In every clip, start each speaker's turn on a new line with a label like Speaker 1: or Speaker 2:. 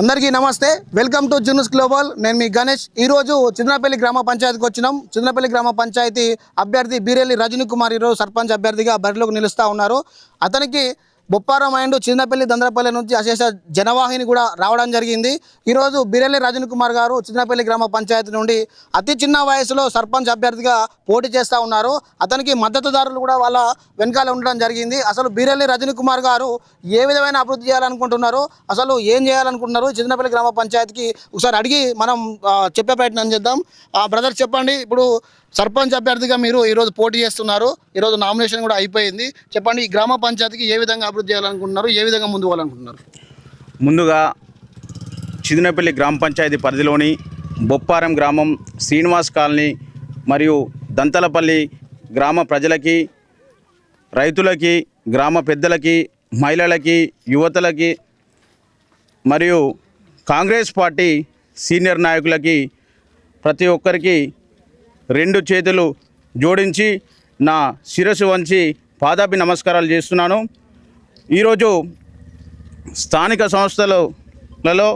Speaker 1: అందరికీ నమస్తే. Welcome to జునూస్ global నేను మీ గణేష్. ఈరోజు చిన్నపల్లి గ్రామ పంచాయతీకి వచ్చినాం. చిన్నపల్లి గ్రామ పంచాయతీ అభ్యర్థి బీరెల్లి రజనీ కుమార్ ఈరోజు సర్పంచ్ అభ్యర్థిగా బరిలోకి నిలుస్తూ ఉన్నారు. అతనికి బొప్పారం అండ్ చిన్నపల్లి దంద్రపల్లి నుంచి అశేష జనవాహిని కూడా రావడం జరిగింది. ఈరోజు బీరెల్లి రజన్ కుమార్ గారు చిన్నపల్లి గ్రామ పంచాయతీ నుండి అతి చిన్న వయసులో సర్పంచ్ అభ్యర్థిగా పోటీ చేస్తూ ఉన్నారు. అతనికి మద్దతుదారులు కూడా వాళ్ళ వెనకాల ఉండడం జరిగింది. అసలు బీరెల్లి రజనీ కుమార్ గారు ఏ విధమైన అభివృద్ధి చేయాలనుకుంటున్నారు? అసలు ఏం చేయాలనుకుంటున్నారు? చిన్నపల్లి గ్రామ పంచాయతీకి ఒకసారి అడిగి మనం చెప్పే ప్రయత్నం చేద్దాం. బ్రదర్ చెప్పండి. ఇప్పుడు సర్పంచ్ అభ్యర్థిగా మీరు ఈరోజు పోటీ చేస్తున్నారు. ఈరోజు నామినేషన్ కూడా అయిపోయింది. చెప్పండి ఈ గ్రామ పంచాయతీకి ఏ విధంగా అభివృద్ధి చేయాలనుకుంటున్నారు? ఏ విధంగా ముందు పోవాలనుకుంటున్నారు?
Speaker 2: ముందుగా చిదినపల్లి గ్రామ పంచాయతీ పరిధిలోని బొప్పారం గ్రామం శ్రీనివాస్ కాలనీ మరియు దంతలపల్లి గ్రామ ప్రజలకి రైతులకి గ్రామ పెద్దలకి మహిళలకి యువతలకి మరియు కాంగ్రెస్ పార్టీ సీనియర్ నాయకులకి ప్రతి ఒక్కరికి రెండు చేతులు జోడించి నా శిరస్సు వంచి పాదాపి నమస్కారాలు చేస్తున్నాను. ఈరోజు స్థానిక సంస్థలలో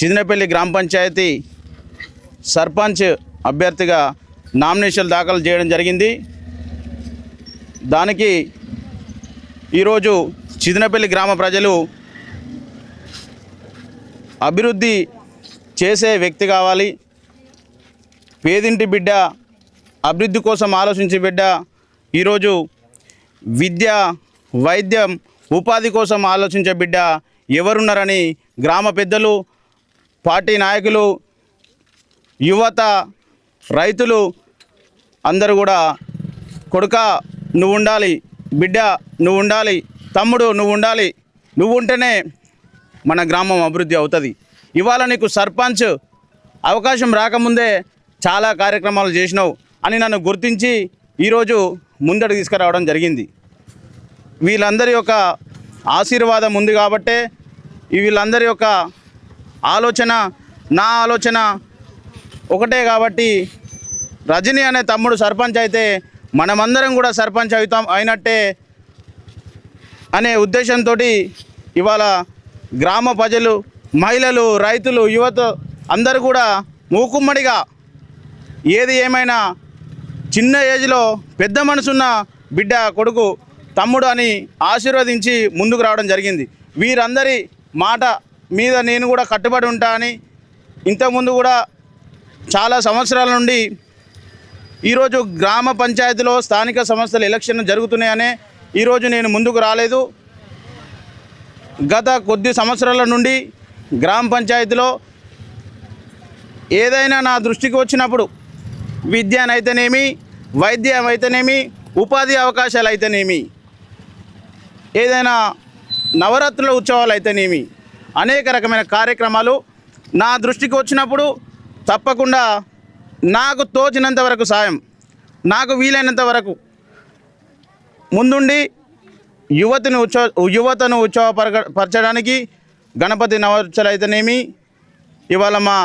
Speaker 2: చిదినపల్లి గ్రామ పంచాయతీ సర్పంచ్ అభ్యర్థిగా నామినేషన్లు దాఖలు చేయడం జరిగింది. దానికి ఈరోజు చిదినపల్లి గ్రామ ప్రజలు అభివృద్ధి చేసే వ్యక్తి కావాలి. పేదింటి బిడ్డ అభివృద్ధి కోసం ఆలోచించే బిడ్డ ఈరోజు విద్య వైద్యం ఉపాధి కోసం ఆలోచించే బిడ్డ ఎవరున్నారని గ్రామ పెద్దలు పార్టీ నాయకులు యువత రైతులు అందరూ కూడా కొడుక నువ్వు ఉండాలి బిడ్డ నువ్వు ఉండాలి తమ్ముడు నువ్వు ఉండాలి నువ్వు ఉంటేనే మన గ్రామం అభివృద్ధి అవుతుంది. ఇవాళ నీకు సర్పంచ్ అవకాశం రాకముందే చాలా కార్యక్రమాలు చేసినావు. అని నన్ను గుర్తించి ఈరోజు ముందడు తీసుకురావడం జరిగింది. వీళ్ళందరి యొక్క ఆశీర్వాదం ఉంది కాబట్టే వీళ్ళందరి యొక్క ఆలోచన నా ఆలోచన ఒకటే కాబట్టి రజనీ అనే తమ్ముడు సర్పంచ్ అయితే మనమందరం కూడా సర్పంచ్ అవుతాం అయినట్టే అనే ఉద్దేశంతో ఇవాళ గ్రామ ప్రజలు మహిళలు రైతులు యువత అందరూ కూడా మూకుమ్మడిగా ఏది ఏమైనా చిన్న ఏజ్లో పెద్ద మనసున్న బిడ్డ కొడుకు తమ్ముడు అని ఆశీర్వదించి ముందుకు రావడం జరిగింది. వీరందరి మాట మీద నేను కూడా కట్టుబడి ఉంటా అని ఇంతకుముందు కూడా చాలా సంవత్సరాల నుండి ఈరోజు గ్రామ పంచాయతీలో స్థానిక సంస్థల ఎలక్షన్ జరుగుతున్నాయనే ఈరోజు నేను ముందుకు రాలేదు. గత కొద్ది సంవత్సరాల నుండి గ్రామ పంచాయతీలో ఏదైనా నా దృష్టికి వచ్చినప్పుడు విద్యనైతేనేమి వైద్యం అయితేనేమి ఉపాధి అవకాశాలు అయితేనేమి ఏదైనా నవరాత్రుల ఉత్సవాలు అయితేనేమి అనేక రకమైన కార్యక్రమాలు నా దృష్టికి వచ్చినప్పుడు తప్పకుండా నాకు తోచినంత వరకు సాయం నాకు వీలైనంత వరకు ముందుండి యువతిని ఉత్సవ యువతను ఉత్సవపరగ పరచడానికి గణపతి నవోత్సవాలు అయితేనేమి ఇవాళ మా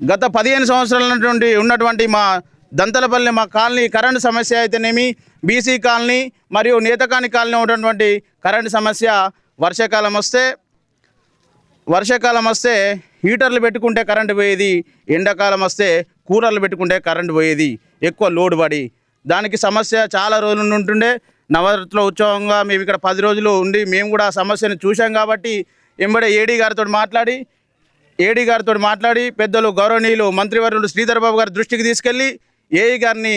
Speaker 2: గత పదిహేను సంవత్సరాల నుండి ఉన్నటువంటి మా దంతలపల్లి మా కాలనీ కరెంటు సమస్య అయితేనేమి బీసీ కాలనీ మరియు నేతకాని కాలనీ ఉన్నటువంటి కరెంటు సమస్య వర్షాకాలం వస్తే వర్షాకాలం వస్తే హీటర్లు పెట్టుకుంటే కరెంటు పోయేది ఎండాకాలం వస్తే కూలర్లు పెట్టుకుంటే కరెంటు పోయేది ఎక్కువ లోడ్ పడి. దానికి సమస్య చాలా రోజుల నుండి ఉంటుండే. నవరాత్రుల ఉత్సవంగా మేము ఇక్కడ పది రోజులు ఉండి మేము కూడా ఆ సమస్యను చూసాం కాబట్టి ఎంబడే ఏడీ గారితో మాట్లాడి ఏడీ గారితో మాట్లాడి పెద్దలు గౌరవనీయులు మంత్రివర్యులు శ్రీధర్ బాబు గారి దృష్టికి తీసుకెళ్ళి ఏఈ గారిని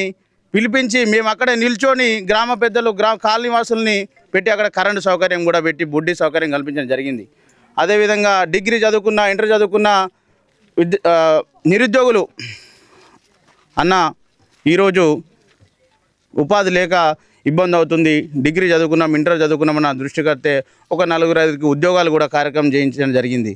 Speaker 2: పిలిపించి మేము అక్కడే నిల్చొని గ్రామ పెద్దలు గ్రామ కాలనీ వాసుల్ని పెట్టి అక్కడ కరెంటు సౌకర్యం కూడా పెట్టి బుడ్డి సౌకర్యం కల్పించడం జరిగింది. అదేవిధంగా డిగ్రీ చదువుకున్న ఇంటర్ చదువుకున్న విద్య నిరుద్యోగులు అన్న ఈరోజు ఉపాధి లేక ఇబ్బంది అవుతుంది. డిగ్రీ చదువుకున్నాం ఇంటర్ చదువుకున్నాం అన్న దృష్టి కడితే ఒక నలుగురు ఐదుకి ఉద్యోగాలు కూడా కార్యక్రమం చేయించడం జరిగింది.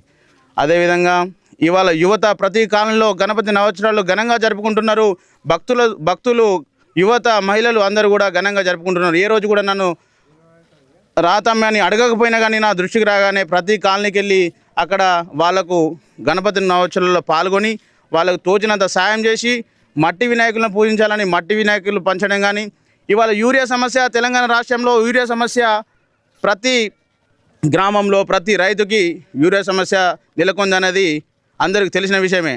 Speaker 2: అదేవిధంగా ఇవాళ యువత ప్రతి కాలంలో గణపతి నవోత్సవాలు ఘనంగా జరుపుకుంటున్నారు. భక్తుల భక్తులు యువత మహిళలు అందరూ కూడా ఘనంగా జరుపుకుంటున్నారు. ఏ రోజు కూడా నన్ను రాతమ్యాన్ని అడగకపోయినా కానీ నా దృష్టికి రాగానే ప్రతి కాలనీకి వెళ్ళి అక్కడ వాళ్ళకు గణపతి నవోత్సవాలలో పాల్గొని వాళ్ళకు తోచినంత సాయం చేసి మట్టి వినాయకులను పూజించాలని మట్టి వినాయకులు పంచడం కానీ ఇవాళ యూరియా సమస్య తెలంగాణ రాష్ట్రంలో యూరియా సమస్య ప్రతి గ్రామంలో ప్రతి రైతుకి యూరియా సమస్య నెలకొందనేది అందరికి తెలిసిన విషయమే.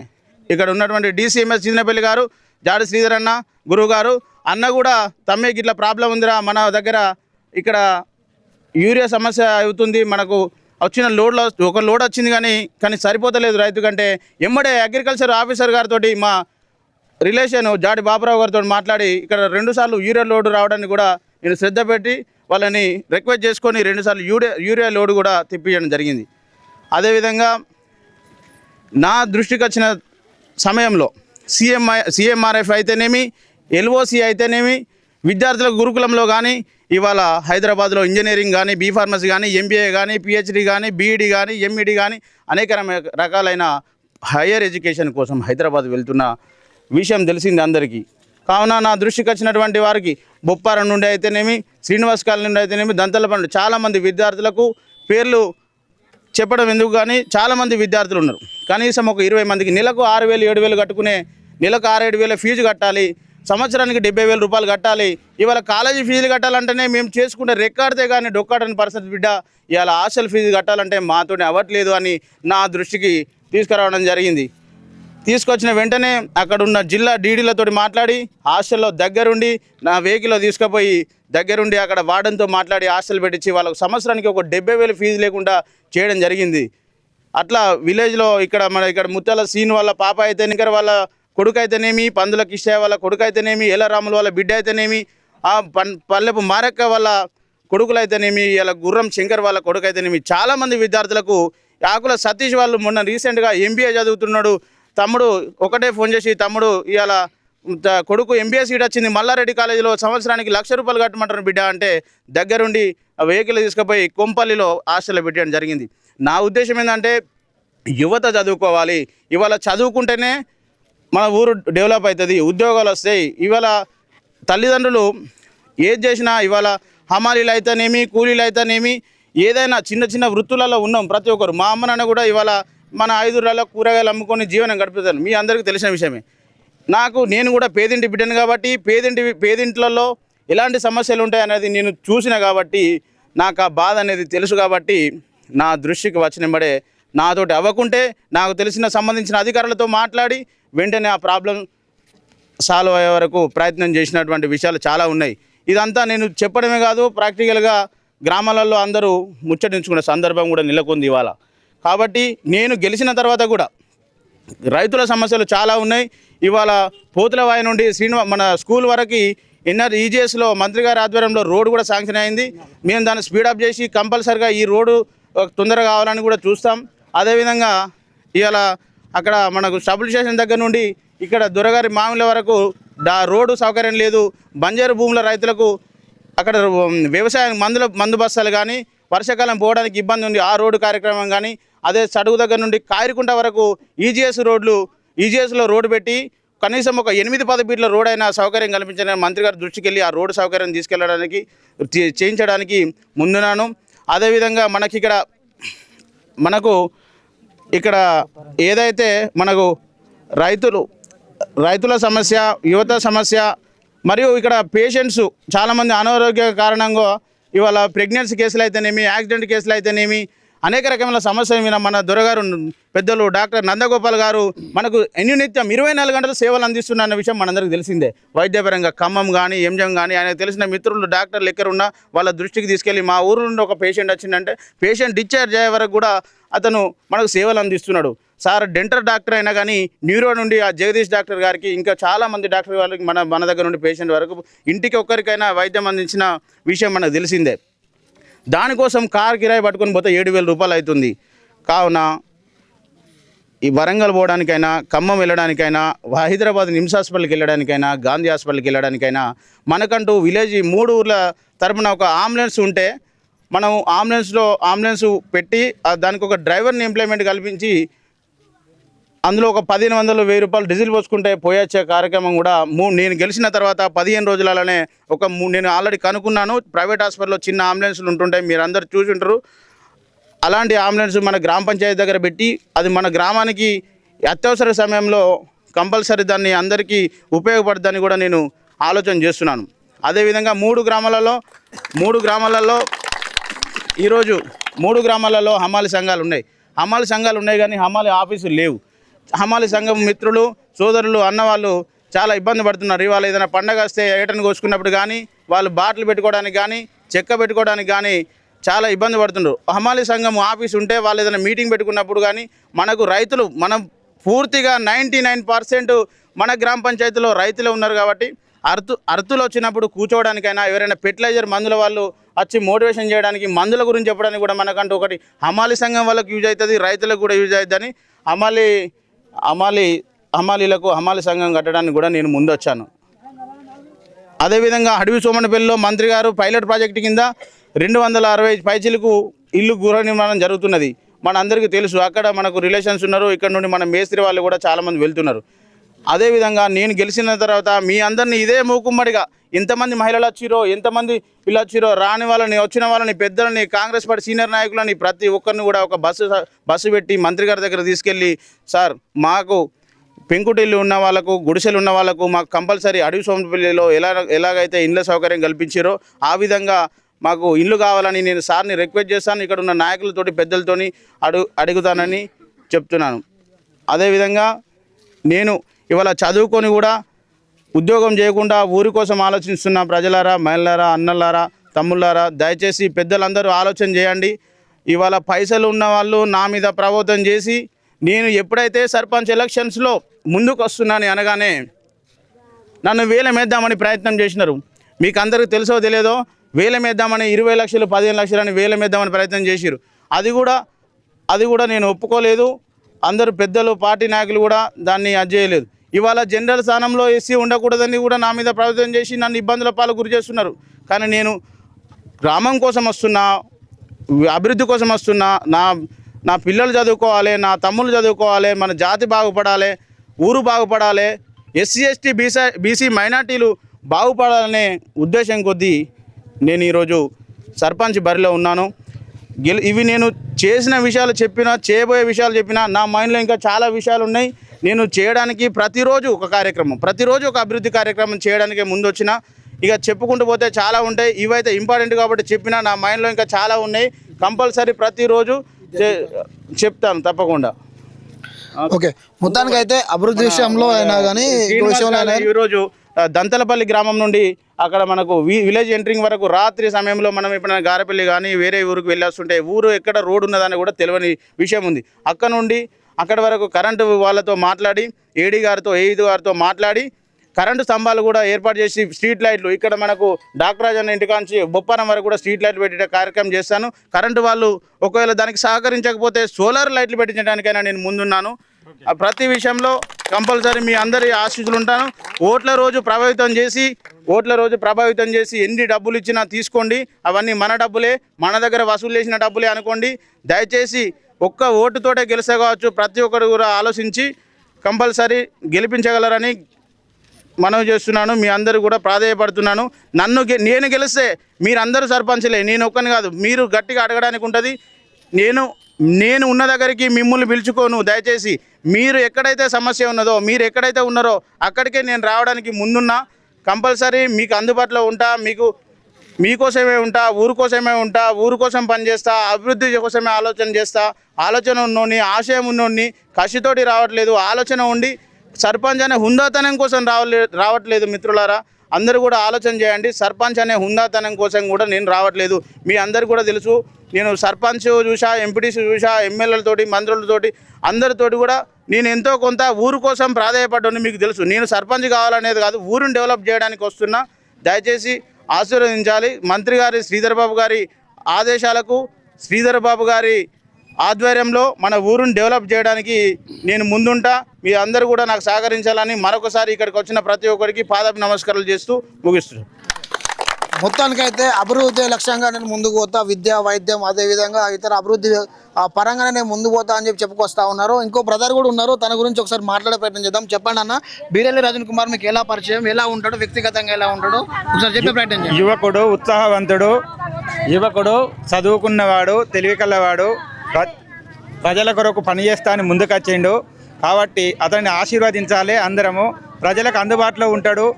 Speaker 2: ఇక్కడ ఉన్నటువంటి డీసీఎంఎస్ చిన్నపల్లి గారు జాడి శ్రీధర్ అన్న గురువు గారు అన్న కూడా తమ్మే ఇట్లా ప్రాబ్లం ఉందిరా మన దగ్గర ఇక్కడ యూరియా సమస్య అవుతుంది మనకు వచ్చిన లోడ్లో ఒక లోడ్ వచ్చింది కానీ కానీ సరిపోతలేదు రైతు కంటే. ఎమ్మడే అగ్రికల్చర్ ఆఫీసర్ గారితో మా రిలేషన్ జాడి బాబురావు గారితో మాట్లాడి ఇక్కడ రెండుసార్లు యూరియా లోడ్ రావడానికి కూడా నేను శ్రద్ధ పెట్టి వాళ్ళని రిక్వెస్ట్ చేసుకొని రెండుసార్లు యూరియా యూరియా లోడ్ కూడా తెప్పించడం జరిగింది. అదేవిధంగా నా దృష్టికి వచ్చిన సమయంలో సిఎంఐ సిఎంఆర్ఎఫ్ అయితేనేమి ఎల్ఓసి అయితేనేమి విద్యార్థుల గురుకులంలో కానీ ఇవాళ హైదరాబాద్లో ఇంజనీరింగ్ కానీ బీఫార్మసీ కానీ ఎంబీఏ కానీ పిహెచ్డి కానీ బీఈడి కానీ ఎంఈడి కానీ అనేక రకాలైన హయ్యర్ ఎడ్యుకేషన్ కోసం హైదరాబాద్ వెళ్తున్న విషయం తెలిసింది అందరికీ. కావున నా దృష్టికి వచ్చినటువంటి వారికి బొప్పారం నుండి అయితేనేమి శ్రీనివాస్ కాలనీ నుండి అయితేనేమి దంతల పండు చాలామంది విద్యార్థులకు పేర్లు చెప్పడం ఎందుకు కానీ చాలామంది విద్యార్థులు ఉన్నారు. కనీసం ఒక ఇరవై మందికి నెలకు ఆరు వేలు ఏడు వేలు కట్టుకునే నెలకు ఆరు ఏడు వేల ఫీజు కట్టాలి. సంవత్సరానికి డెబ్బై వేల రూపాయలు కట్టాలి. ఇవాళ కాలేజీ ఫీజులు కట్టాలంటేనే మేము చేసుకుంటే రెక్కాడితే కానీ డొక్కాడని పరిస్థితి బిడ్డ. ఇవాళ హాస్టల్ ఫీజు కట్టాలంటే మాతోనే అవ్వట్లేదు అని నా దృష్టికి తీసుకురావడం జరిగింది. తీసుకొచ్చిన వెంటనే అక్కడ ఉన్న జిల్లా డీడీలతో మాట్లాడి హాస్టల్లో దగ్గరుండి నా వెహికల్లో తీసుకుపోయి దగ్గరుండి అక్కడ వార్డెన్తో మాట్లాడి హాస్టల్ పెట్టించి వాళ్ళకు సంవత్సరానికి ఒక డెబ్బై వేలు ఫీజు లేకుండా చేయడం జరిగింది. అట్లా విలేజ్లో ఇక్కడ మన ఇక్కడ ముత్యాల సీన్ వాళ్ళ పాప అయితే ఇంకా వాళ్ళ కొడుకు అయితేనేమి పందుల కిష్టయ్య వాళ్ళ కొడుకు అయితేనేమి ఏలరాముల వాళ్ళ బిడ్డ అయితేనేమి ఆ పన్ పల్లెపు మారక్క వాళ్ళ కొడుకులు అయితేనేమి ఇలా గుర్రం శంకర్ వాళ్ళ కొడుకు అయితేనేమి చాలామంది విద్యార్థులకు ఆకుల సతీష్ వాళ్ళు మొన్న రీసెంట్గా ఎంబీఏ చదువుతున్నాడు తమ్ముడు ఒకటే ఫోన్ చేసి తమ్ముడు ఇవాళ కొడుకు ఎంబీఏ సీట్ వచ్చింది మల్లారెడ్డి కాలేజీలో సంవత్సరానికి లక్ష రూపాయలు కట్టమంటారు బిడ్డ అంటే దగ్గరుండి ఆ వెహికల్ తీసుకుపోయి కొంపల్లిలో హాస్టల్లో పెట్టడం జరిగింది. నా ఉద్దేశం ఏంటంటే యువత చదువుకోవాలి. ఇవాళ చదువుకుంటేనే మన ఊరు డెవలప్ అవుతుంది ఉద్యోగాలు వస్తాయి. ఇవాళ తల్లిదండ్రులు ఏది చేసినా ఇవాళ హమాలీలు అయితేనేమి కూలీలు అయితేనేమి ఏదైనా చిన్న చిన్న వృత్తులలో ఉన్నాం ప్రతి ఒక్కరు. మా అమ్మ నాన్న కూడా ఇవాళ మన ఐదుర్లలో కూరగాయలు అమ్ముకొని జీవనం గడుపుతాను మీ అందరికీ తెలిసిన విషయమే. నాకు నేను కూడా పేదింటి బిడ్డను కాబట్టి పేదింటి పేదింట్లలో ఎలాంటి సమస్యలు ఉంటాయి అనేది నేను చూసిన కాబట్టి నాకు ఆ బాధ అనేది తెలుసు కాబట్టి నా దృష్టికి వచ్చినబడే నాతోటి అవ్వకుంటే నాకు తెలిసిన సంబంధించిన అధికారులతో మాట్లాడి వెంటనే ఆ ప్రాబ్లం సాల్వ్ అయ్యే వరకు ప్రయత్నం చేసినటువంటి విషయాలు చాలా ఉన్నాయి. ఇదంతా నేను చెప్పడమే కాదు ప్రాక్టికల్గా గ్రామాలలో అందరూ ముచ్చటించుకునే సందర్భం కూడా నెలకొంది ఇవాళ. కాబట్టి నేను గెలిచిన తర్వాత కూడా రైతుల సమస్యలు చాలా ఉన్నాయి. ఇవాళ పోతులవాయి నుండి శ్రీనివా మన స్కూల్ వరకు ఎన్ఆర్ ఈజీఎస్లో మంత్రి గారి ఆధ్వర్యంలో రోడ్డు కూడా శాంక్షన్ అయింది. మేము దాన్ని స్పీడప్ చేసి కంపల్సరిగా ఈ రోడ్డు తొందరగా కావాలని కూడా చూస్తాం. అదేవిధంగా ఇవాళ అక్కడ మనకు స్టబుల్ స్టేషన్ దగ్గర నుండి ఇక్కడ దొరగారి మామిల వరకు డా రోడ్డు సౌకర్యం లేదు. బంజారు భూముల రైతులకు అక్కడ వ్యవసాయం మందుల మందు బస్తాలు కానీ వర్షాకాలం పోవడానికి ఇబ్బంది ఉంది. ఆ రోడ్డు కార్యక్రమం కానీ అదే సడుగు దగ్గర నుండి కాయరికుంట వరకు ఈజీఎస్ రోడ్లు ఈజీఎస్లో రోడ్డు పెట్టి కనీసం ఒక ఎనిమిది పది ఫీట్ల రోడ్ అయినా సౌకర్యం కల్పించిన మంత్రి గారి దృష్టికి వెళ్ళి ఆ రోడ్డు సౌకర్యం తీసుకెళ్ళడానికి చే- చేయించడానికి ముందున్నాను. అదేవిధంగా మనకి ఇక్కడ మనకు ఇక్కడ ఏదైతే మనకు రైతులు రైతుల సమస్య యువత సమస్య మరియు ఇక్కడ పేషెంట్స్ చాలామంది అనారోగ్య కారణంగా ఇవాళ ప్రెగ్నెన్సీ కేసులు అయితేనేమి యాక్సిడెంట్ కేసులు అయితేనేమి అనేక రకమైన సమస్యలు మీద మన దొరగారు పెద్దలు డాక్టర్ నందగోపాల్ గారు మనకు ఎన్ని నిత్యం ఇరవై నాలుగు గంటల సేవలు అందిస్తున్న విషయం మనందరికీ తెలిసిందే. వైద్యపరంగా ఖమ్మం కానీ ఎంజం కానీ ఆయన తెలిసిన మిత్రులు డాక్టర్లు ఎక్కరున్నా వాళ్ళ దృష్టికి తీసుకెళ్ళి మా ఊరు నుండి ఒక పేషెంట్ వచ్చిందంటే పేషెంట్ డిశ్చార్జ్ అయ్యే వరకు కూడా అతను మనకు సేవలు అందిస్తున్నాడు. సార్ డెంటల్ డాక్టర్ అయినా కానీ న్యూరో నుండి ఆ జగదీష్ డాక్టర్ గారికి ఇంకా చాలామంది డాక్టర్ వాళ్ళకి మన మన దగ్గర నుండి పేషెంట్ వరకు ఇంటికి ఒక్కరికైనా వైద్యం అందించిన విషయం మనకు తెలిసిందే. దానికోసం కార్ కిరాయి పట్టుకొని పోతే ఏడు వేల రూపాయలు అవుతుంది. కావున ఈ వరంగల్ పోవడానికైనా ఖమ్మం వెళ్ళడానికైనా హైదరాబాద్ నిమ్స్ హాస్పిటల్కి వెళ్ళడానికైనా గాంధీ హాస్పిటల్కి వెళ్ళడానికైనా మనకంటూ విలేజ్ మూడు ఊర్ల తరపున ఒక అంబులెన్స్ ఉంటే మనం అంబులెన్స్లో అంబులెన్స్ పెట్టి దానికి ఒక డ్రైవర్ని ఎంప్లాయ్మెంట్ కల్పించి అందులో ఒక పదిహేను వందలు వెయ్యి రూపాయలు డీజిల్ పోసుకుంటే పోయొచ్చే కార్యక్రమం కూడా మూ నేను గెలిచిన తర్వాత పదిహేను రోజులలోనే ఒక మూ నేను ఆల్రెడీ కనుక్కున్నాను. ప్రైవేట్ హాస్పిటల్లో చిన్న అంబులెన్స్లు ఉంటుంటాయి మీరు అందరు చూసి ఉంటారు అలాంటి అంబులెన్స్ మన గ్రామ పంచాయతీ దగ్గర పెట్టి అది మన గ్రామానికి అత్యవసర సమయంలో కంపల్సరీ దాన్ని అందరికీ ఉపయోగపడుతుందని కూడా నేను ఆలోచన చేస్తున్నాను. అదేవిధంగా మూడు గ్రామాలలో మూడు గ్రామాలలో ఈరోజు మూడు గ్రామాలలో హమాలి సంఘాలు ఉన్నాయి. హమాలి సంఘాలు ఉన్నాయి కానీ హమాలి ఆఫీసులు లేవు. హమాలి సంఘం మిత్రులు సోదరులు అన్నవాళ్ళు చాలా ఇబ్బంది పడుతున్నారు. ఇవాళ ఏదైనా పండగ వస్తే ఏటను కోసుకున్నప్పుడు కానీ వాళ్ళు బాటలు పెట్టుకోవడానికి కానీ చెక్క పెట్టుకోవడానికి కానీ చాలా ఇబ్బంది పడుతుండ్రు. హమాలి సంఘం ఆఫీస్ ఉంటే వాళ్ళు ఏదైనా మీటింగ్ పెట్టుకున్నప్పుడు కానీ మనకు రైతులు మనం పూర్తిగా నైంటీ నైన్ పర్సెంట్ మన గ్రామ పంచాయతీలో రైతులే ఉన్నారు కాబట్టి అరుతు అరుతులు వచ్చినప్పుడు కూర్చోవడానికైనా ఎవరైనా ఫెర్టిలైజర్ మందుల వాళ్ళు వచ్చి మోటివేషన్ చేయడానికి మందుల గురించి చెప్పడానికి కూడా మనకంటూ ఒకటి హమాలి సంఘం వాళ్ళకి యూజ్ అవుతుంది రైతులకు కూడా యూజ్ అవుతుందని హమాలి హమాలి హమాలీలకు హమాలి సంఘం కట్టడానికి కూడా నేను ముందు వచ్చాను అదేవిధంగా అడవి సోమనపల్లిలో మంత్రి గారు పైలట్ ప్రాజెక్టు కింద రెండు వందల అరవై పైచీలకు ఇల్లు గృహ నిర్మాణం జరుగుతున్నది. మన అందరికీ తెలుసు అక్కడ మనకు రిలేషన్స్ ఉన్నారు ఇక్కడ నుండి మన మేస్త్రి వాళ్ళు కూడా చాలామంది వెళ్తున్నారు. అదేవిధంగా నేను గెలిచిన తర్వాత మీ అందరినీ ఇదే మూకుమ్మడిగా ఎంతమంది మహిళలు వచ్చిరో ఎంతమంది వీళ్ళు వచ్చిరో రాని వాళ్ళని వచ్చిన వాళ్ళని పెద్దలని కాంగ్రెస్ పార్టీ సీనియర్ నాయకులని ప్రతి ఒక్కరిని కూడా ఒక బస్సు బస్సు పెట్టి మంత్రి గారి దగ్గర తీసుకెళ్ళి సార్ మాకు పెంకుటిల్లు ఉన్న వాళ్ళకు గుడిసెలు ఉన్న వాళ్ళకు మాకు కంపల్సరీ అడవి సోమపల్లిలో ఎలా ఎలాగైతే ఇండ్ల సౌకర్యం కల్పించారో ఆ విధంగా మాకు ఇల్లు కావాలని నేను సార్ని రిక్వెస్ట్ చేస్తాను. ఇక్కడ ఉన్న నాయకులతోటి పెద్దలతోని అడుగు అడుగుతానని చెప్తున్నాను. అదేవిధంగా నేను ఇవాళ చదువుకొని కూడా ఉద్యోగం చేయకుండా ఊరి కోసం ఆలోచిస్తున్న ప్రజలారా మహిళలారా అన్నలారా తమ్ముళ్ళారా దయచేసి పెద్దలందరూ ఆలోచన చేయండి. ఇవాళ పైసలు ఉన్న వాళ్ళు నా మీద ప్రబోధం చేసి నేను ఎప్పుడైతే సర్పంచ్ ఎలక్షన్స్లో ముందుకు వస్తున్నాను అనగానే నన్ను వేలమేద్దామని ప్రయత్నం చేసినారు. మీకు అందరికీ తెలుసో తెలియదో వేలమేద్దామని ఇరవై లక్షలు పదిహేను లక్షలని వేలమేద్దామని ప్రయత్నం చేసిరు. అది కూడా అది కూడా నేను ఒప్పుకోలేదు. అందరు పెద్దలు పార్టీ నాయకులు కూడా దాన్ని అది చేయలేదు. ఇవాళ జనరల్ స్థానంలో ఎస్సీ ఉండకూడదని కూడా నా మీద ప్రభుత్వం చేసి నన్ను ఇబ్బందుల పాలు గురి చేస్తున్నారు. కానీ నేను గ్రామం కోసం వస్తున్నా అభివృద్ధి కోసం వస్తున్నా నా నా పిల్లలు చదువుకోవాలి నా తమ్ముళ్ళు చదువుకోవాలి మన జాతి బాగుపడాలి ఊరు బాగుపడాలి ఎస్సీ ఎస్టీ బీసీ బీసీ మైనార్టీలు బాగుపడాలనే ఉద్దేశం కొద్దీ నేను ఈరోజు సర్పంచ్ బరిలో ఉన్నాను. ఇవి నేను చేసిన విషయాలు చెప్పినా చేయబోయే విషయాలు చెప్పినా నా మైండ్లో ఇంకా చాలా విషయాలు ఉన్నాయి. నేను చేయడానికి ప్రతిరోజు ఒక కార్యక్రమం ప్రతిరోజు ఒక అభివృద్ధి కార్యక్రమం చేయడానికే ముందు వచ్చిన ఇక చెప్పుకుంటూ పోతే చాలా ఉంటాయి. ఇవైతే ఇంపార్టెంట్ కాబట్టి చెప్పినా నా మైండ్లో ఇంకా చాలా ఉన్నాయి. కంపల్సరీ ప్రతిరోజు చెప్తాను తప్పకుండా.
Speaker 1: ఓకే. మొత్తానికి అయితే అభివృద్ధి విషయంలో అయినా కానీ
Speaker 2: ఈరోజు దంతలపల్లి గ్రామం నుండి అక్కడ మనకు విలేజ్ ఎంట్రింగ్ వరకు రాత్రి సమయంలో మనం ఎప్పుడైనా గారపల్లి కానీ వేరే ఊరికి వెళ్ళొస్తుంటే ఊరు ఎక్కడ రోడ్డు ఉన్నదని కూడా తెలియని విషయం ఉంది. అక్కడ నుండి అక్కడ వరకు కరెంటు వాళ్ళతో మాట్లాడి ఏడీ గారితో ఏఈ గారితో మాట్లాడి కరెంటు స్తంభాలు కూడా ఏర్పాటు చేసి స్ట్రీట్ లైట్లు. ఇక్కడ మనకు డాక్టర్ రాజు అన్న ఇంటికాంచి బొప్పారం వరకు కూడా స్ట్రీట్ లైట్లు పెట్టే కార్యక్రమం చేస్తాను. కరెంటు వాళ్ళు ఒకవేళ దానికి సహకరించకపోతే సోలార్ లైట్లు పెట్టించడానికైనా నేను ముందున్నాను. ప్రతి విషయంలో కంపల్సరీ మీ అందరి ఆశీస్సులు ఉంటాను. ఓట్ల రోజు ప్రభావితం చేసి ఓట్ల రోజు ప్రభావితం చేసి ఎన్ని డబ్బులు ఇచ్చినా తీసుకోండి. అవన్నీ మన డబ్బులే మన దగ్గర వసూలు చేసిన డబ్బులే అనుకోండి. దయచేసి ఒక్క ఓటుతోటే గెలిచగవచ్చు ప్రతి ఒక్కరు కూడా ఆలోచించి కంపల్సరీ గెలిపించగలరని మనవి చేస్తున్నాను. మీ అందరూ కూడా ప్రాధేయపడుతున్నాను. నన్ను గె- నేను గెలిస్తే మీరందరూ సర్పంచ్లే నేను ఒక్కని కాదు మీరు గట్టిగా అడగడానికి ఉంటుంది. నేను నేను ఉన్న దగ్గరికి మిమ్మల్ని పిలుచుకోను. దయచేసి మీరు ఎక్కడైతే సమస్య ఉన్నదో మీరు ఎక్కడైతే ఉన్నారో అక్కడికే నేను రావడానికి ముందున్నా. కంపల్సరీ మీకు అందుబాటులో ఉంటా. మీకు మీకోసమే ఉంటా ఊరు కోసమే ఉంటా ఊరు కోసం పనిచేస్తా అభివృద్ధి కోసమే ఆలోచన చేస్తా ఆలోచన ఉన్నోని ఆశయం ఉన్నోని కసితోటి రావట్లేదు ఆలోచన ఉండి సర్పంచ్ అనే హుందాతనం కోసం రావలే రావట్లేదు మిత్రులారా. అందరూ కూడా ఆలోచన చేయండి సర్పంచ్ అనే హుందాతనం కోసం కూడా నేను రావట్లేదు. మీ అందరు కూడా తెలుసు నేను సర్పంచ్ చూసా ఎంపీటీసీ చూసా ఎమ్మెల్యేలతోటి మంత్రులతోటి అందరితోటి కూడా నేను ఎంతో కొంత ఊరు కోసం ప్రాధాయపడ్డాను మీకు తెలుసు. నేను సర్పంచ్ కావాలనేది కాదు ఊరిని డెవలప్ చేయడానికి వస్తున్నా. దయచేసి ఆశీర్వదించాలి. మంత్రి గారి శ్రీధర్ బాబు గారి ఆదేశాలకు శ్రీధర్ బాబు గారి ఆధ్వర్యంలో మన ఊరుని డెవలప్ చేయడానికి నేను ముందుంటా. మీ అందరూ కూడా నాకు సహకరించాలని మరొకసారి ఇక్కడికి వచ్చిన ప్రతి ఒక్కరికి పాదపు నమస్కారాలు చేస్తూ ముగిస్తున్నాను.
Speaker 1: మొత్తానికైతే అభివృద్ధి లక్ష్యంగా నేను ముందుకు పోతా. విద్య వైద్యం అదేవిధంగా ఇతర అభివృద్ధి ఆ, పరంగానే నేను ముందుకు పోతా అని చెప్పి చెప్పుకొస్తా ఉన్నారు. ఇంకో బ్రదర్ కూడా ఉన్నారు. తన గురించి ఒకసారి మాట్లాడే ప్రయత్నం చేద్దాం. చెప్పండి అన్న. బీరెల్లి రజన్ కుమార్ మీకు ఎలా పరిచయం? ఎలా ఉంటాడు? వ్యక్తిగతంగా ఎలా ఉంటాడు? ఒకసారి చెప్పే ప్రయత్నం
Speaker 3: యువకుడు ఉత్సాహవంతుడు యువకుడు చదువుకున్నవాడు తెలివి కలవాడు ప్ర- ప్రజల కొరకు పనిచేస్తా అని ముందుకొచ్చిండు కాబట్టి అతన్ని ఆశీర్వదించాలి అందరము. ప్రజలకు అందుబాటులో ఉంటాడు.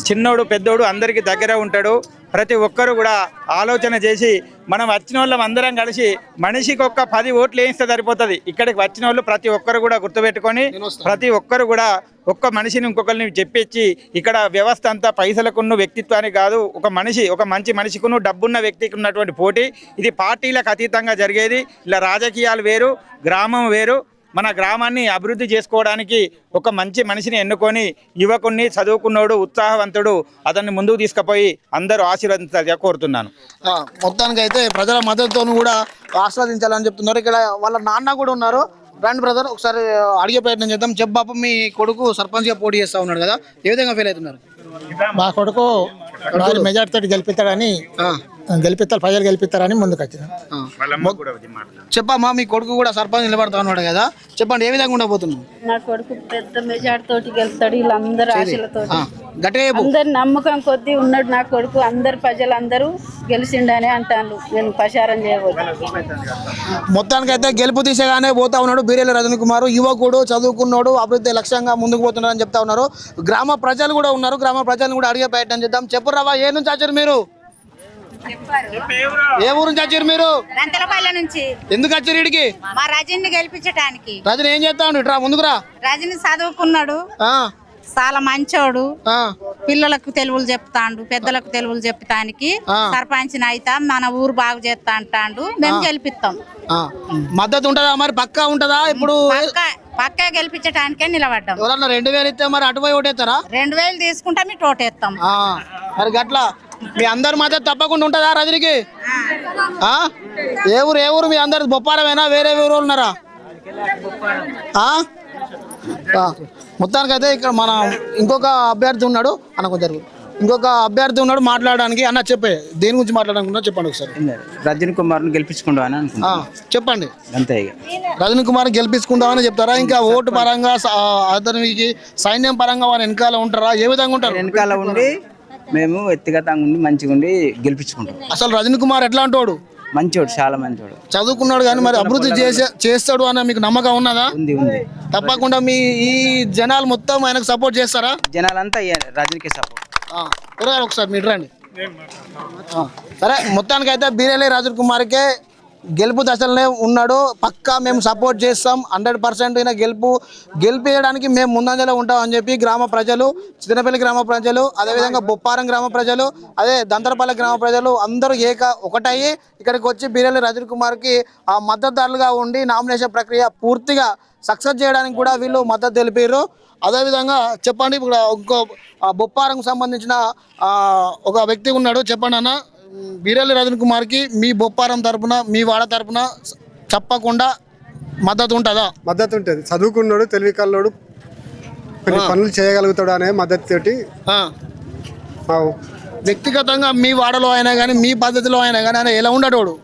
Speaker 3: చిన్నోడు పెద్దోడు అందరికీ దగ్గర ఉంటాడు. ప్రతి ఒక్కరు కూడా ఆలోచన చేసి మనం వచ్చిన వాళ్ళం అందరం కలిసి మనిషికి ఒక్క పది ఓట్లు వేయిస్తే సరిపోతుంది. ఇక్కడికి వచ్చిన వాళ్ళు ప్రతి ఒక్కరు కూడా గుర్తుపెట్టుకొని ప్రతి ఒక్కరు కూడా ఒక్క మనిషిని ఇంకొకరిని చెప్పిచ్చి ఇక్కడ వ్యవస్థ అంతా పైసలకున్న వ్యక్తిత్వానికి కాదు ఒక మనిషి ఒక మంచి మనిషికును డబ్బున్న వ్యక్తికి ఉన్నటువంటి పోటీ. ఇది పార్టీలకు అతీతంగా జరిగేది. ఇలా రాజకీయాలు వేరు గ్రామం వేరు మన గ్రామాన్ని అభివృద్ధి చేసుకోవడానికి ఒక మంచి మనిషిని ఎన్నుకొని యువకుణ్ణి చదువుకున్నోడు ఉత్సాహవంతుడు అతన్ని ముందుకు తీసుకుపోయి అందరూ ఆశీర్వదించాలని కోరుతున్నాను.
Speaker 1: ఆ, మొత్తానికైతే ప్రజల మద్దతుతో కూడా ఆస్వాదించాలని చెప్తున్నారు. ఇక్కడ వాళ్ళ నాన్న కూడా ఉన్నారు. రండి బ్రదర్ ఒకసారి అడిగే ప్రయత్నం చేద్దాం. చెప్పు బాబు మీ కొడుకు సర్పంచ్గా పోటీ చేస్తా ఉన్నాడు కదా ఏ విధంగా ఫీల్ అవుతున్నారు?
Speaker 4: మా కొడుకు మెజార్టీ తోటి గెలిపిస్తాడని
Speaker 1: ఆ,
Speaker 4: గెలిపిస్తారు ప్రజలు గెలిపిస్తారని ముందుకు వచ్చిన
Speaker 1: ఆ. చెప్పమ్మా మీ కొడుకు కూడా సర్పంచ్ నిలబడతా ఉన్నాడు కదా. చెప్పండి ఏ విధంగా ఉండబోతున్నాం
Speaker 5: నా కొడుకు పెద్ద మెజార్టీ తోటి గెలుస్తాడు వీళ్ళందరూ ఆశలతో అందరి నమ్మకం కొద్దీ ఉన్నాడు నా కొడుకు అందరు ప్రజలందరూ గెలిచిండని అంటాను నేను ప్రచారం చేయబోతు.
Speaker 1: మొత్తానికైతే గెలుపు దిశగానే పోతా ఉన్నాడు బీరేలి రజనీ కుమార్. యువకుడు చదువుకున్నాడు అభివృద్ధి లక్ష్యంగా ముందుకు పోతున్నాడని చెప్తా ఉన్నారు. గ్రామ ప్రజలు కూడా ఉన్నారు. గ్రామ ప్రజలను కూడా అడిగే ప్రయత్నం చేద్దాం. చెప్పు రావా ఏ నుంచి వచ్చారు మీరు? ఏ ఊరు నుంచి వచ్చారు మీరు?
Speaker 6: రంతలపల్లె నుంచి.
Speaker 1: ఎందుకు వచ్చారు ఇడికి?
Speaker 6: మా రజని గెలిపించటానికి.
Speaker 1: రజని ఏం చేస్తా ఉండు ఇట్రా ముందుకురా
Speaker 6: రజని చదువుకున్నాడు.
Speaker 1: ఆ,
Speaker 6: చాలా మంచోడు.
Speaker 1: ఆ,
Speaker 6: పిల్లలకు తెలుగులు చెప్తాండు పెద్దలకు తెలుగులు చెప్తానికి. సర్పంచ్ అయితా మన ఊరు బాగు చేస్తా అంటాండు మేము గెలిపిస్తాం
Speaker 1: ఆ. మద్దతు ఉంటుందా మరి? పక్కా ఉంటుందా? ఇప్పుడు
Speaker 6: పక్క పక్కా గెలిపించటానికే నిలబడ్డాం.
Speaker 1: ఎవరన్నా రెండు వేలు ఇస్తే మరి అటుపోయి ఓటేస్తారా?
Speaker 6: రెండు వేలు తీసుకుంటే మీ టోటేస్తాం
Speaker 1: ఆ, మరి గట్లా మీ అందరి మద్దతు తప్పకుండా ఉంటుందా రజనికి? ఆ? ఏ ఊరు ఏ ఊరు మీ అందరి బొప్పారమేనా? వేరే ఊరు ఉన్నారా? ఆ? ఆ. మొత్తానికైతే ఇక్కడ మన ఇంకొక అభ్యర్థి ఉన్నాడు. అన్న కొంచెం జరుగు. ఇంకొక అభ్యర్థి ఉన్నాడు మాట్లాడడానికి. అన్న చెప్పే దేని గురించి మాట్లాడాలనుకున్నా చెప్పండి ఒకసారి.
Speaker 7: రజనీ కుమార్ను గెలిపించుకుంటా అని
Speaker 1: చెప్పండి.
Speaker 7: అంతే
Speaker 1: రజనీ కుమార్ గెలిపించుకుంటామని చెప్తారా? ఇంకా ఓటు పరంగా అతనికి సైన్యం పరంగా వారి వెనకాల ఉంటారా? ఏ విధంగా ఉంటారు?
Speaker 7: వెనకాల ఉండి మేము వ్యక్తిగతంగా ఉండి మంచిగా ఉండి గెలిపించుకుంటాం.
Speaker 1: అసలు రజనీ కుమార్ ఎట్లా అంటాడు?
Speaker 7: మంచోడు చాలా మంచోడు.
Speaker 1: చదువుకున్నాడు కానీ మరి అభివృద్ధి చేసే చేస్తాడు అన్న మీకు నమ్మకం ఉన్నదా?
Speaker 7: ఉంది ఉంది.
Speaker 1: తప్పకుండా మీ ఈ జనాలు మొత్తం ఆయనకు సపోర్ట్ చేస్తారా?
Speaker 7: జనాలంతా ఈ రజనీకి సపోర్ట్
Speaker 1: ఆ, ఒకసారి మీరు రండి. ఆ, సరే మొత్తానికైతే బీరేలి రాజు కుమార్కే గెలుపు దశలోనే ఉన్నాడు. పక్కా మేము సపోర్ట్ చేస్తాం. హండ్రెడ్ పర్సెంట్ అయినా గెలుపు గెలిపేయడానికి మేము ముందంజలో ఉంటాం అని చెప్పి గ్రామ ప్రజలు చిన్నపల్లి గ్రామ ప్రజలు అదేవిధంగా బొప్పారం గ్రామ ప్రజలు అదే దంతరపల్లి గ్రామ ప్రజలు అందరూ ఏక ఒకటయ్యి ఇక్కడికి వచ్చి బీరెల్లి రాజు కుమార్కి ఆ మద్దతుదారులుగా ఉండి నామినేషన్ ప్రక్రియ పూర్తిగా సక్సెస్ చేయడానికి కూడా వీళ్ళు మద్దతు తెలిపారు. అదేవిధంగా చెప్పండి ఇప్పుడు ఇంకో బొప్పారంకు సంబంధించిన ఒక వ్యక్తి ఉన్నాడు. చెప్పండి అన్న ఉమ్, బీరేలి రజన్ కుమార్కి మీ బొప్పారం తరపున మీ వాడ తరపున చెప్పకుండా మద్దతు ఉంటుందా?
Speaker 8: మద్దతు ఉంటుంది. చదువుకున్నాడు తెలివి కల్లోడు. కొన్ని పనులు చేయగలుగుతాడు అనే మద్దతు తోటి
Speaker 1: ఆ,
Speaker 8: మా
Speaker 1: వ్యక్తిగతంగా మీ వాడలో అయినా కానీ మీ పద్ధతిలో అయినా కానీ ఆయన ఎలా ఉండటోడు?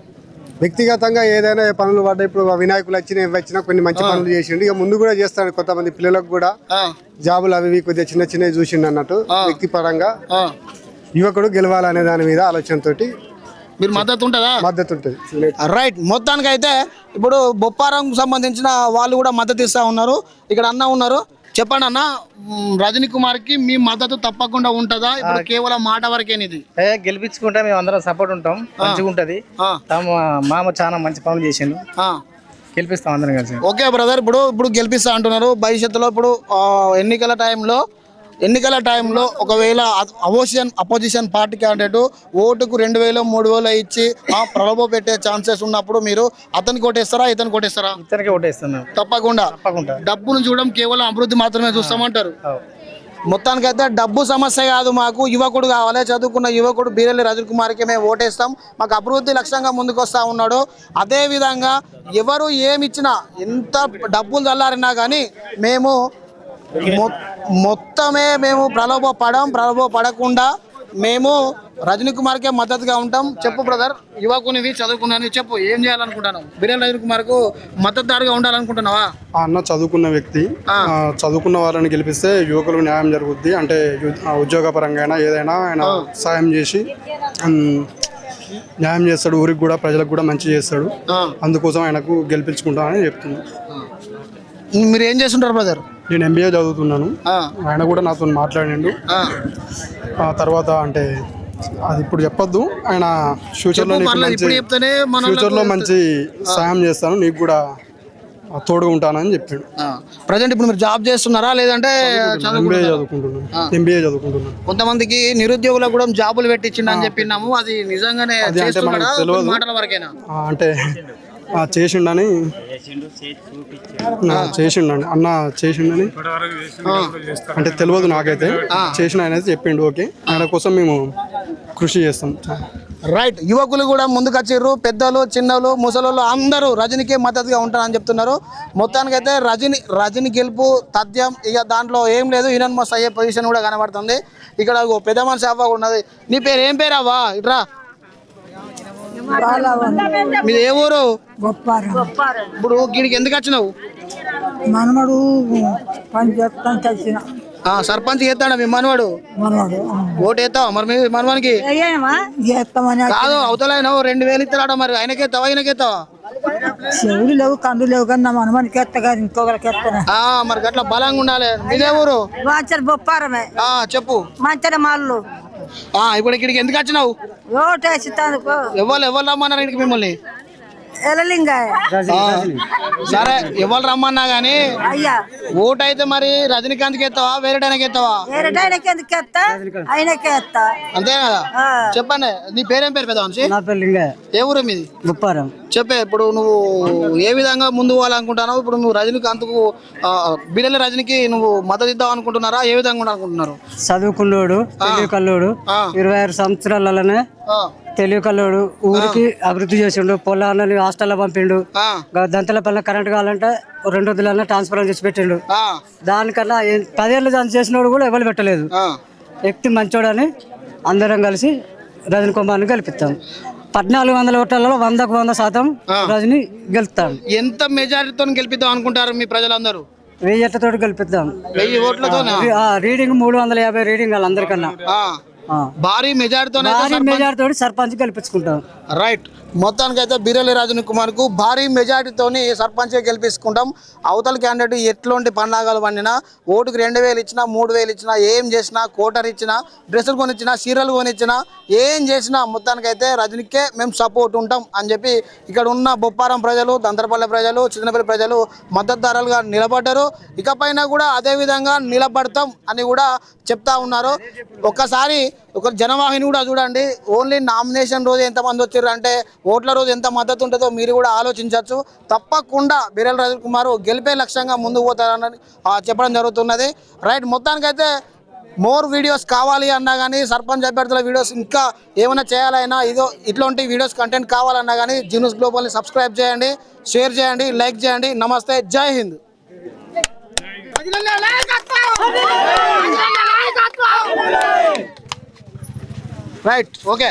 Speaker 8: వ్యక్తిగతంగా ఏదైనా ఏ పనులు పడ్డా ఇప్పుడు వినాయకులు వచ్చినా ఇవి వచ్చినా కొన్ని మంచి పనులు చేసిండు. ఇక ముందు కూడా చేస్తాడు. కొంతమంది పిల్లలకు కూడా జాబులు అవి కొద్దిగా చిన్న చిన్నవి చూసిండు అన్నట్టు వ్యక్తిపరంగా. యువకుడు గెలవాలనే దాని మీద ఆలోచనతోటి
Speaker 1: మీరు మద్దతు ఉంటుందా?
Speaker 8: మద్దతు ఉంటుంది.
Speaker 1: రైట్ మొత్తానికి అయితే ఇప్పుడు బొప్పారంకు సంబంధించిన వాళ్ళు కూడా మద్దతు ఇస్తా ఉన్నారు. ఇక్కడ అన్న ఉన్నారు. చెప్పండి అన్న రజనీ కుమార్కి మీ మద్దతు తప్పకుండా ఉంటుందా? ఇప్పుడు కేవలం మాట వరకేనిది
Speaker 4: ఏ గెలిపించుకుంటే మేము అందరం సపోర్ట్ ఉంటాం. మంచిగా ఉంటది. తమ మామ చాలా మంచి పనులు చేసిండు.
Speaker 1: ఆ.
Speaker 4: గెలిపిస్తాం అందరం కలిసి.
Speaker 1: ఓకే బ్రదర్ ఇప్పుడు ఇప్పుడు గెలిపిస్తా అంటున్నారు. భవిష్యత్తులో ఇప్పుడు ఎన్నికల టైంలో ఎన్నికల టైంలో ఒకవేళ అపోజిషన్ అపోజిషన్ పార్టీ క్యాండిడేట్ ఓటుకు రెండు వేలు మూడు వేలు ఇచ్చి ఆ ప్రలోభ పెట్టే ఛాన్సెస్ ఉన్నప్పుడు మీరు అతనికి కొట్టేస్తారా ఇతను కొట్టేస్తారా
Speaker 4: ఇతనికే ఓటేస్తున్నాం.
Speaker 1: తప్పకుండా.
Speaker 4: తప్పకుండా.
Speaker 1: డబ్బును చూడడం కేవలం అభివృద్ధి మాత్రమే చూస్తామంటారు. మొత్తానికైతే డబ్బు సమస్య కాదు మాకు యువకుడు కావాలి చదువుకున్న యువకుడు బీరెల్లి రజల్ కుమార్కి మేము ఓటేస్తాం. మాకు అభివృద్ధి లక్ష్యంగా ముందుకు వస్తూ ఉన్నాడు. అదే విధంగా ఎవరు ఏమి ఇచ్చినా ఎంత డబ్బులు చల్లారినా కానీ మేము మొత్తమే మేము ప్రలోభ పడం ప్రలోభ పడకుండా మేము రజనీ కుమార్కే మద్దతుగా ఉంటాం. చెప్పు బ్రదర్ యువకునివి చదువుకున్నాను చెప్పు ఏం చేయాలనుకుంటున్నావు? బీరెల్లి రజనీ కుమార్కు మద్దతుదారుగా ఉండాలనుకుంటున్నావా?
Speaker 8: అన్న చదువుకున్న వ్యక్తి. చదువుకున్న వాళ్ళని గెలిపిస్తే యువకులకు న్యాయం జరుగుద్ది. అంటే ఉద్యోగపరంగా అయినా ఏదైనా ఆయన సాయం చేసి న్యాయం చేస్తాడు. ఊరికి కూడా ప్రజలకు కూడా మంచి చేస్తాడు. అందుకోసం ఆయనకు గెలిపించుకుంటామని చెప్తున్నాను
Speaker 1: మీరు ఏం చేస్తుంటారు బ్రదర్?
Speaker 8: నేను ఎంబీఏ చదువుతున్నాను. ఆయన కూడా నాతో మాట్లాడిండు. ఆ. తర్వాత అంటే అది ఇప్పుడు చెప్పొద్దు. ఆయన ఫ్యూచర్లో ఫ్యూచర్లో మంచి సాయం చేస్తాను. నీకు కూడా తోడుగా ఉంటానని చెప్పాడు.
Speaker 1: ప్రజెంట్ ఇప్పుడు మీరు జాబ్ చేస్తున్నారా? లేదంటే
Speaker 8: ఎంబీఏ చదువుకుంటున్నాను. ఎంబీఏ చదువుకుంటున్నాను.
Speaker 1: కొంతమందికి నిరుద్యోగులకు కూడా జాబులు పెట్టించిండు అని చెప్పినాము అది నిజంగానే?
Speaker 8: తెలియదు.
Speaker 1: మాటల వరకేనా?
Speaker 8: అంటే చేసిండని ఆ, చేసిండండి అన్న చేసిండని అంటే తెలియదు నాకైతే. చేసిన ఆయన చెప్పిండు ఓకే. ఆయన కోసం మేము కృషి చేస్తాం.
Speaker 1: రైట్ యువకులు కూడా ముందుకొచ్చిర్రు. పెద్దలు చిన్నలు ముసలోళ్ళు అందరూ రజనీకే మద్దతుగా ఉంటారని చెప్తున్నారు. మొత్తానికైతే రజని రజని గెలుపు తథ్యం ఇక దాంట్లో ఏం లేదు. ఇనన్మస్ అయ్యే పొజిషన్ కూడా కనబడుతుంది. ఇక్కడ పెద్ద మనిషి అవ్వ ఉన్నది నీ పేరు ఏం పేరు అవ్వా? ఇట్రా. మీది ఏ ఊరు? ఇప్పుడు గీడికి ఎందుకు వచ్చినావు?
Speaker 9: మనమడు పని చేస్తాను తెలిసిన.
Speaker 1: ఆ, సర్పంచ్ చేస్తాడా మీ మనవాడు?
Speaker 9: మనవాడు
Speaker 1: ఓటు వేస్తావా? మరి మీ మనవానికి? కాదు అవతల ఆయన రెండు వేలు ఇస్తాడా మరి. ఆయనకేస్తావా ఆయనకేస్తావా
Speaker 9: చెవులు లేవు కండ్లు లేవు కానీ నా మనమానికి ఎత్త కానీ ఇంకొకరికి ఎత్తనే
Speaker 1: ఆ, మరి గట్ల బలంగా ఉండాలి. మీదే ఊరు?
Speaker 9: మంచి బొప్పారమే
Speaker 1: ఆ, చెప్పు.
Speaker 9: మంచి మాళ్ళు
Speaker 1: ఇప్పుడు ఇక్కడికి ఎందుకు వచ్చినావు?
Speaker 9: ఓటేసి తందుకు
Speaker 1: ఎవరు ఎవరు రమ్మన్నారు ఇంటికి మిమ్మల్ని? సరే ఎవరు రమ్మన్నా గానీ
Speaker 9: అయ్యా.
Speaker 1: ఓటు అయితే మరి రజనీకాంత్కి ఎత్తావా వేరే టైంకి ఎత్తావా?
Speaker 9: వేరే ఆయనకి
Speaker 1: అంతే కదా? చెప్పండి నీ పేరేం పేరు పెద్ద మనిషి
Speaker 7: నా పేరు
Speaker 1: ఏ ఊరు మీది?
Speaker 7: ముప్పారం
Speaker 1: చెప్పే ఇప్పుడు నువ్వు ఏ విధంగా ముందు పోవాలనుకుంటున్నావు? ఇప్పుడు నువ్వు రజనీకాంత్కు ఆ, బిడల రజనీకి నువ్వు మద్దతు ఇద్దాం అనుకుంటున్నారా? ఏ విధంగా ఉండాలనుకుంటున్నారు?
Speaker 7: చదువుకున్నోడు కల్లోడు. ఇరవై ఆరు సంవత్సరాలనే
Speaker 1: ఆ,
Speaker 7: తెలివి కల్లోడు ఊరికి అభివృద్ధి చేసిండు పొలాలని హాస్టల్లో పంపిండు దంతల పల్లె కరెంట్ కావాలంటే రెండు వందలన్నా ట్రాన్స్ఫర్ చేసి పెట్టిండు. దానికన్నా పదేళ్ళు దాన్ని చేసినోడు కూడా ఎవరు పెట్టలేదు. వ్యక్తి మంచోడని అందరం కలిసి రజనీ కుమార్ని గెలిపిస్తాం పద్నాలుగు వందల ఓట్లలో వందకు వంద శాతం రజని గెలుస్తాం.
Speaker 1: ఎంత మెజారిటీతో గెలిపిద్దాం అనుకుంటారు మీ ప్రజలందరూ?
Speaker 7: వెయ్యి ఎట్టతోటి గెలిపిద్దాం.
Speaker 1: వెయ్యి ఓట్లతోనా?
Speaker 7: ఆ, రీడింగ్ మూడు వందల యాభై రీడింగ్ వాళ్ళందరికన్నా.
Speaker 1: భారీ మెజారిటీతో
Speaker 7: భారీ సర్పంచ్ గెలిపించుకుంటాం.
Speaker 1: రైట్ మొత్తానికి అయితే బీరలి రాజన్ కుమార్కు భారీ మెజారిటీతోని సర్పంచ్ గెలిపించుకుంటాం. అవతల క్యాండిడేట్ ఎట్లాంటి పండాగాలు పండినా ఓటుకు రెండు వేలు ఇచ్చినా మూడు వేలు ఇచ్చినా ఏం చేసినా కోటర్ ఇచ్చినా డ్రెస్సులు కొనిచ్చినా చీరలు కొనిచ్చినా ఏం చేసినా మొత్తానికైతే రజనీకే మేము సపోర్ట్ ఉంటాం అని చెప్పి ఇక్కడ ఉన్న బొప్పారం ప్రజలు దంతరపల్లి ప్రజలు చిన్నపల్లి ప్రజలు మద్దతుదారులుగా నిలబడ్డారు. ఇకపైన కూడా అదే విధంగా నిలబడతాం అని కూడా చెప్తా ఉన్నారు. ఒక్కసారి ఒక జనవాహిని కూడా చూడండి. ఓన్లీ నామినేషన్ రోజు ఎంతమంది వచ్చారు అంటే ఓట్ల రోజు ఎంత మద్దతు ఉంటుందో మీరు కూడా ఆలోచించవచ్చు. తప్పకుండా బిరల్ రాజు కుమార్ గెలిపే లక్ష్యంగా ముందుకు పోతారని చెప్పడం జరుగుతున్నది. రైట్ మొత్తానికైతే మోర్ వీడియోస్ కావాలి అన్నా కానీ సర్పంచ్ అభ్యర్థుల వీడియోస్ ఇంకా ఏమైనా చేయాలైనా ఇదో ఇట్లాంటి వీడియోస్ కంటెంట్ కావాలన్నా కానీ జీనూస్ గ్లోబల్ని సబ్స్క్రైబ్ చేయండి షేర్ చేయండి లైక్ చేయండి. నమస్తే జై హింద్ రైట్ ఓకే